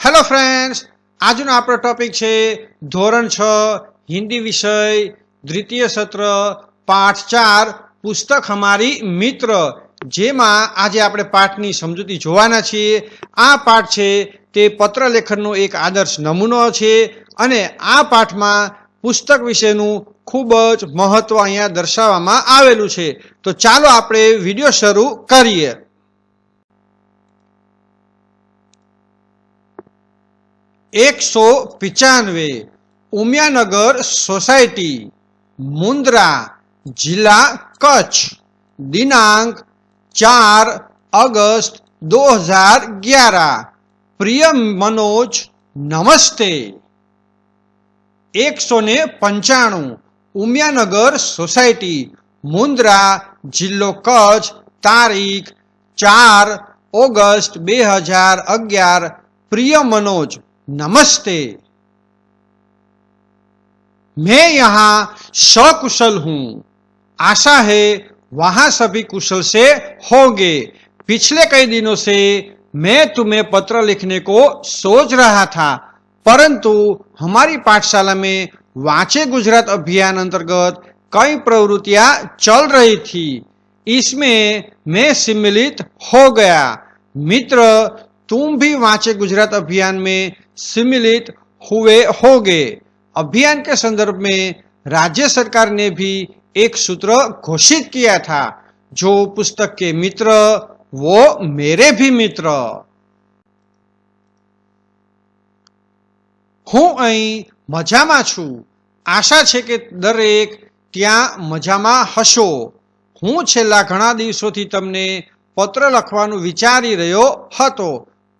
Hello friends આજનો આપણો topic છે ધોરણ છ, હિન્દી વિષય, દ્વિતીય સત્ર, પાઠ ચાર, પુસ્તક અમારી મિત્ર. જેમાં આજે આપણે પાઠની સમજૂતી જોવાના છીએ. આ પાઠ છે તે પત્ર લેખનનો એક આદર્શ નમૂનો છે અને આ પાઠમાં પુસ્તક વિશેનું ખૂબ જ મહત્વ અહીંયા દર્શાવવામાં આવેલું છે. તો ચાલો આપણે વીડિયો શરૂ કરીએ. એકસો પિચાનવે ઉમિયાનગર સોસાયટી મુન્દ્રા જિલ્લા કચ્છ દિનાંક ચાર अगस्त 2011 प्रिय मनोज नमस्ते એકસો ને પંચાણું ઉમિયાનગર સોસાયટી મુન્દ્રા જિલ્લો કચ્છ તારીખ ચાર ઓગસ્ટ બે હજાર અગિયાર प्रिय मनोज नमस्ते। मैं यहाँ सकुशल हूँ। आशा है वहाँ सभी कुशल से होंगे। पिछले कई दिनों से मैं तुम्हें पत्र लिखने को सोच रहा था, परंतु हमारी पाठशाला में वाचे गुजरात अभियान अंतर्गत कई प्रवृत्तियाँ चल रही थी। इसमें मैं सम्मिलित हो गया। मित्र, तुम भी वाचे गुजरात अभियान में सम्मिलित हुए होगे अभियान के संदर्भ में राज्य सरकार ने भी एक सूत्र घोषित किया था जो पुस्तक के मित्र वो मेरे भी मित्र હું અહીં મજામાં છું આશા છે કે દરેક ત્યાં મજામાં હશો હું છેલ્લા ઘણા દિવસોથી તમને પત્ર લખવાનું વિચારી રહ્યો હતો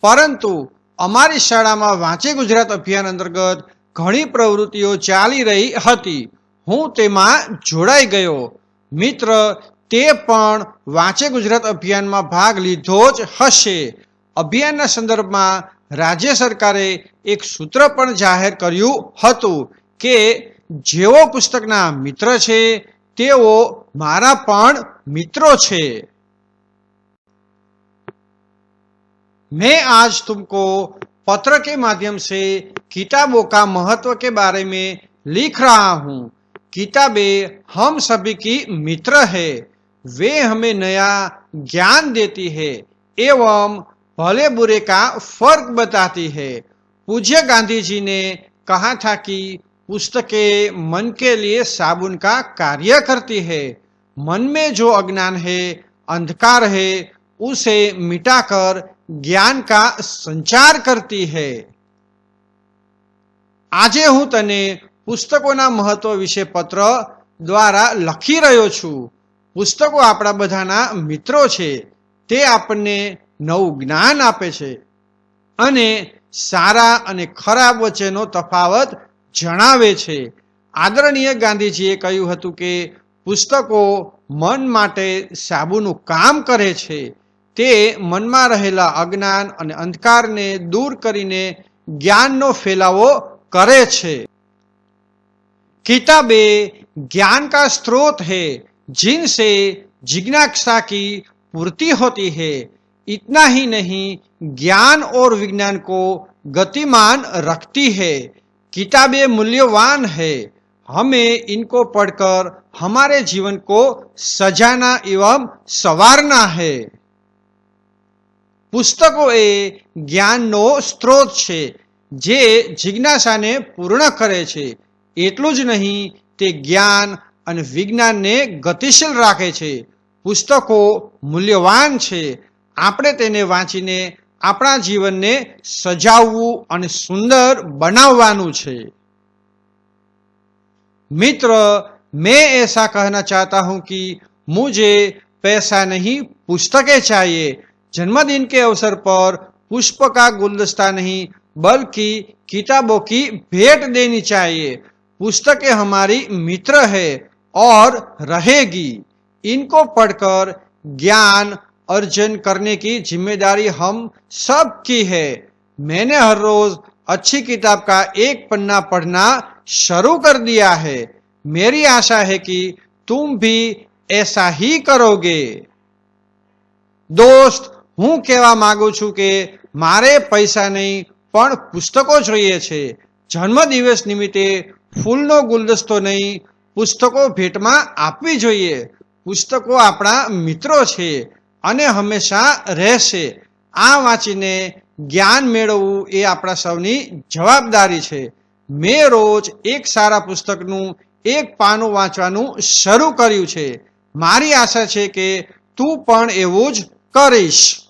પરંતુ અમારી શાળામાં વાંચે ગુજરાત અભિયાન અંતર્ગત ઘણી પ્રવૃત્તિઓ ચાલી રહી હતી. હું તેમાં જોડાઈ ગયો. મિત્ર, તે પણ વાંચે ગુજરાત અભિયાનમાં ભાગ લીધો જ હશે. અભિયાનના સંદર્ભમાં રાજ્ય સરકારે એક સૂત્ર પણ જાહેર કર્યું હતું કે જેઓ પુસ્તકના મિત્ર છે, તેઓ મારા પણ મિત્રો છે. मैं आज तुमको पत्र के माध्यम से किताबों का महत्व के बारे में लिख रहा हूँ। किताबें हम सभी की मित्र है। वे हमें नया ज्ञान देती है एवं भले बुरे का फ़र्क बताती है। पूज्य गांधी जी ने कहा था कि पुस्तकें मन के लिए साबुन का कार्य करती है। मन में जो अज्ञान है, अंधकार है, उसे मिटाकर જ્ઞાન કા સંચાર કરતી હૈ? આજે હું તને પુસ્તકોના મહત્વ વિશે પત્ર દ્વારા લખી રહ્યો છું. પુસ્તકો આપણા બધાના મિત્રો છે. તે આપણને નવું જ્ઞાન આપે છે અને સારા અને ખરાબ વચ્ચેનો તફાવત જણાવે છે. આદરણીય ગાંધીજીએ કહ્યું હતું કે પુસ્તકો મન માટે સાબુનું કામ કરે છે. તે મનમાં રહેલા અજ્ઞાન અને અંધકારને દૂર કરીને જ્ઞાનનો ફેલાવો કરે છે किताबें ज्ञान का स्रोत है जिनसे जिज्ञासा की पूर्ति होती है इतना ही नहीं ज्ञान और विज्ञान को गतिमान रखती है किताबें मूल्यवान है हमें इनको पढ़कर हमारे जीवन को सजाना एवं संवारना है પુસ્તકો એ જ્ઞાનનો સ્ત્રોત છે જે જિજ્ઞાસાને પૂર્ણ કરે છે એટલું જ નહીં તે જ્ઞાન અને વિજ્ઞાનને ગતિશીલ રાખે છે પુસ્તકો મૂલ્યવાન છે આપણે તેને વાંચીને આપણા જીવનને સજાવવું અને સુંદર બનાવવાનું છે मित्र मैं ऐसा कहना चाहता हूं कि मुझे पैसा नहीं पुस्तकें चाहिए जन्मदिन के अवसर पर पुष्प का गुलदस्ता नहीं, बल्कि किताबों की भेंट देनी चाहिए। पुस्तकें हमारी मित्र है और रहेगी। इनको पढ़कर ज्ञान अर्जन करने की ज़िम्मेदारी हम सब की है। मैंने हर रोज अच्छी किताब का एक पन्ना पढ़ना शुरू कर दिया है। मेरी आशा है कि तुम भी ऐसा ही करोगे। दोस्त હું કહેવા માંગુ છું કે મારે પૈસા નહીં, પણ પુસ્તકો જોઈએ છે. જન્મદિવસ નિમિત્તે ફૂલનો ગુલદસ્તો નહીં, પુસ્તકો ભેટમાં આપવી જોઈએ. પુસ્તકો આપણા મિત્રો છે અને હંમેશા રહેશે. આ વાંચીને જ્ઞાન મેળવવું એ આપણા સૌની જવાબદારી છે. મેં રોજ એક સારા પુસ્તકનું, એક પાનું વાંચવાનું શરૂ કર્યું છે. મારી આશા છે કે તું પણ એવું જ કરીશ.